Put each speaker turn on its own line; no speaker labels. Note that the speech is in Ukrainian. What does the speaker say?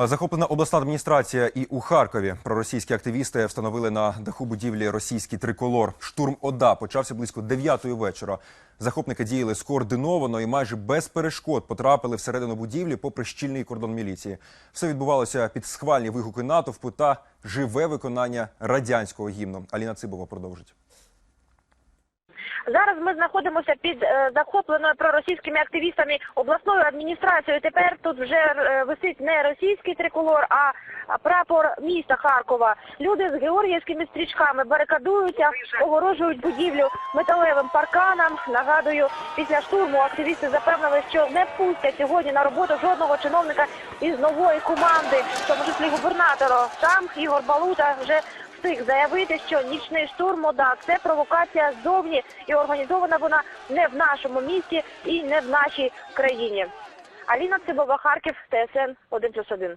Е, Захоплена обласна адміністрація і у Харкові. Проросійські активісти встановили на даху будівлі російський триколор. Штурм ОДА почався близько 9 вечора. Захопники діяли скоординовано і майже без перешкод потрапили всередину будівлі попри щільний кордон міліції. Все відбувалося під схвальні вигуки натовпу та живе виконання радянського гімну. Аліна Цибова продовжить.
Зараз ми знаходимося під е, захопленою проросійськими активістами обласною адміністрацією. Тепер тут вже е, висить не російський триколор, а прапор міста Харкова. Люди з георгіївськими стрічками барикадуються, огорожують будівлю металевим парканом. Нагадую, після штурму активісти запевнили, що не пустять сьогодні на роботу жодного чиновника із нової команди, в тому числі губернатора. Сам Ігор Балута вже встиг заявити, що нічний штурм ОДАК – це провокація ззовні і організована вона не в нашому місті і не в нашій країні. Аліна Цибова, Харків, ТСН 1+,1.